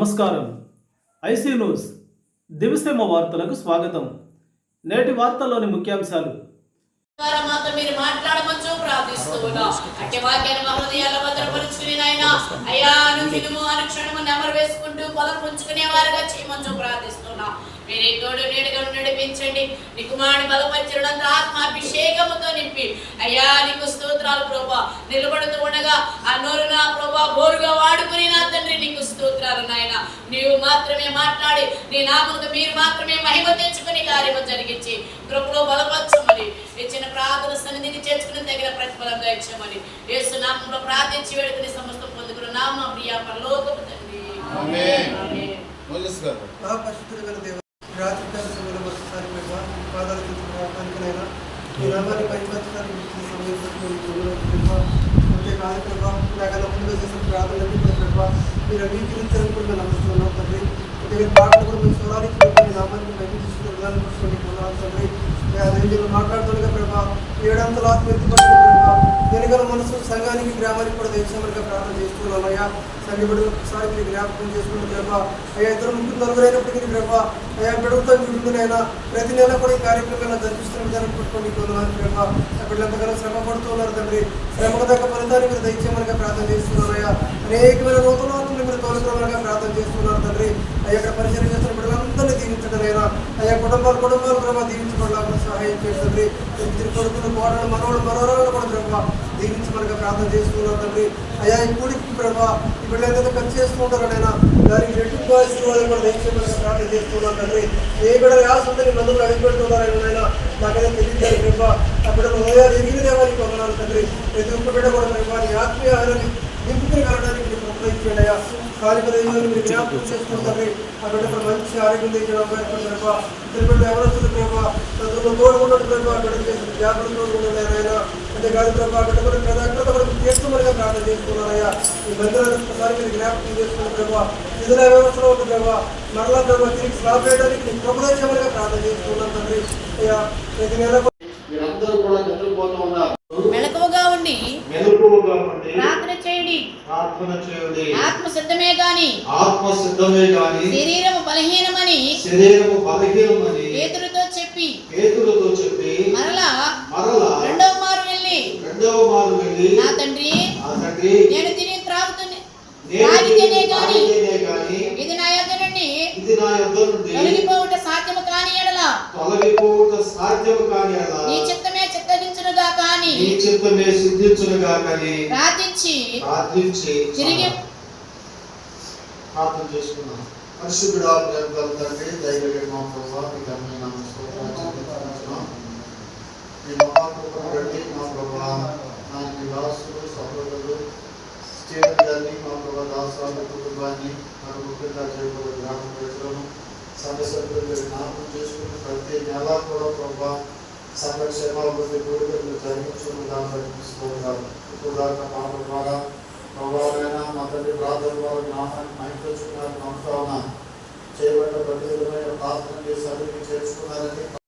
నమస్కారం. IC news. దివిసేమ వార్తలకు స్వాగతం. నేటి వార్తల్లోని ముఖ్యాంశాలు. ద్వారా మాతో మీరు మాట్లాడమచ్చు ప్రార్థిస్తూ ఉన్నాం. అంటే వాక్యాన్ని మా హృదయాల్లో భద్రపరుచుకుని నాయన అయ్యా అనుదినము అనుక్షణము నెమరు వేసుకుంటూ పొలం పుంజుకునే వారుగా చేయమచ్చు ప్రార్థిస్తున్నా. మీరే తోడు నేడుగా నడిపించండి. నీ కుమారుని బలపరచడంతో ఆత్మాభిషేకముతో నింపి. అయ్యా నీకు స్తోత్రాలు ప్రభా. నిలబడుతూ ఉండగా ఆ నోరు నా ప్రభా బోరుగా వాడుకుని నా తండ్రి నీకు స్తోత్రాలు నాయన. నీవు మాత్రమే మాట్లాడి నీ నామముతో మీరు మాత్రమే మహిమ తెచ్చుకుని కార్యము జరిగించి కృపలో బలపరచమని. ఇచ్చిన ప్రార్థన సన్నిధికి చేర్చుకుని తగిన ప్రతిఫలం దయచేయమని. యేసు నామంలో ప్రార్థించి వేడుకుని సమస్తం పొందుకున్న నామ ప్రియ పరలోకపు తండ్రి. రాత్రి పాదాలు చూసుకోవడానికైనా మీ నామాన్ని అంతే కాదు మీరు అంగీకరించాలని కూడా మేము నమ్ముతున్నాం తండ్రి. అంటే పాటలు కూడా మేము స్వరానికి నామాన్ని పైకి తండ్రి. అదే మాట్లాడుతుండగా ప్రభావ ఏడంతలా ఎత్తుపడుతుంది వెనుకల మనసు సంఘానికి గ్రామానికి కూడా దేశంగా ప్రార్థన చేస్తున్నాం అయ్యా సంఘ ఒకసారి మీరు జ్ఞాపకం చేసుకుంటూ ప్రభా అయ్యా ఇద్దరు ముగ్గురు నలుగురైనప్పటికీ ప్రభా అయ్యా బిడ్డలతో చూడుకునైనా ప్రతి నెల కూడా ఈ కార్యక్రమాలు జరిపిస్తున్న విధానం పట్టుకోండి కొంతమంది ప్రభా. బిడ్డలు ఎంతగానో శ్రమ పడుతున్నారు తండ్రి. శ్రమకు తగ్గ ఫలితాన్ని మీరు దయచేయమనిగా ప్రార్థన చేస్తున్నారు అయ్యా అనేకమైన నూతన ఆత్మలు మీరు తోలుకోవాలని ప్రార్థన చేస్తున్నారు తండ్రి అయ్యా పరిచయం చేస్తున్న బిడ్డలందరినీ దీవించడం అయినా అయ్యా కుటుంబాలు కుటుంబాలు ప్రభా దీవించబడాలని సహాయం చేస్తుంది ఇద్దరు కొడుకులు కోడలు మనవాళ్ళు మనవరాలు కూడా ప్రభా దీవించమనిగా ప్రార్థన చేస్తున్నారు తండ్రి అయ్యా ఈ కూడికి ప్రభా ఇప్పుడు ఏదైతే ఖర్చు చేస్తూ దానికి రెట్టింపు ఆశీర్వాదం కూడా దయచేయమనిగా ప్రార్థన చేస్తున్నాను తండ్రి ఏ బిడ్డలు యాస మందులు అడిగిపెడుతున్నారని నాకైతే తెలియదు ప్రభా ఆ బిడ్డలు హృదయాలు ఎగిరి దేవానికి వందనాలు తండ్రి ప్రతి ఒక్క బిడ్డ కూడా ప్రభా ఆత్మీయ ఆహారాన్ని అయ్యా కాలిక మీరు జ్ఞాపకం ఆ బిడ్డ మంచి ఆరోగ్యం తెచ్చడం ప్రభా ఇద్దరు బిడ్డ ఎవరొస్తుంది ప్రభా చదువులో తోడుకున్నట్టు ప్రభా ఆ చేసిన జాగ్రత్త తోడుకున్నాడు ఆయన. అంతేకాదు ప్రభా బిడ్డ కూడా ప్రజాగ్రత్త కూడా తీర్చమనిగా ప్రార్థన ఈ ఒకసారి మీరు జ్ఞాపకం చేసుకున్న వ్యవస్థలో మరలా తిరిగి స్లాబ్ వేయడానికి నీకు కృపదర్శమనిగా ప్రార్థన చేస్తున్నాం తండ్రి. అయ్యా ప్రతి నెల ప్రార్థన చేయండి ఆత్మ సిద్ధమే గాని ఆత్మ సిద్ధమే గాని శరీరము బలహీనమని శరీరము బలహీనమని పేతురుతో చెప్పి చెప్పి మరలా మరలా రెండవ మారు వెళ్ళి రెండవ మారు వెళ్ళి నా తండ్రి ఆ తండ్రి నేను తిని త్రాగుతున్న నేను తాగితేనే గాని ఇది నా యొద్ద నుండి ఇది నా యొద్ద నుండి తొలగిపోవుట సాధ్యము కాని ఎడల. తొలగిపోవుట సాధ్యము కాని అలా నీ చిత్తమే చిత్తగించునుగా కాని నీ చిత్తమే సిద్ధించునుగా కానీ ప్రార్థించి ప్రార్థించి తిరిగి ప్రార్థన చేసుకున్నాం పరిశుద్ధుడా తండ్రి ధైర్య మా ప్రభావ మీకు స్తోత్రాలు చెల్లిస్తున్నాం. మీ మా ప్రభా నా మీ దాసులు సహోదరులు గారిని మా ప్రభా దాసాల కుటుంబాన్ని మరి ముఖ్యంగా చేయబోయే గ్రామ ప్రజలను సంఘ సభ్యులు జ్ఞాపకం చేసుకుని ప్రతి నెల కూడా ప్రభా సంఘక్షేమాల క్షేమాభివృద్ధి కోరికలు జరిగించుకుని దాన్ని బట్టి ఇప్పుడు దాకా ద్వారా ప్రభావైనా మా తండ్రి ప్రార్థన ద్వారా నమ్ముతా చేయబడిన ప్రతి విధమైన ప్రార్థన చేసి చేర్చుకున్నారని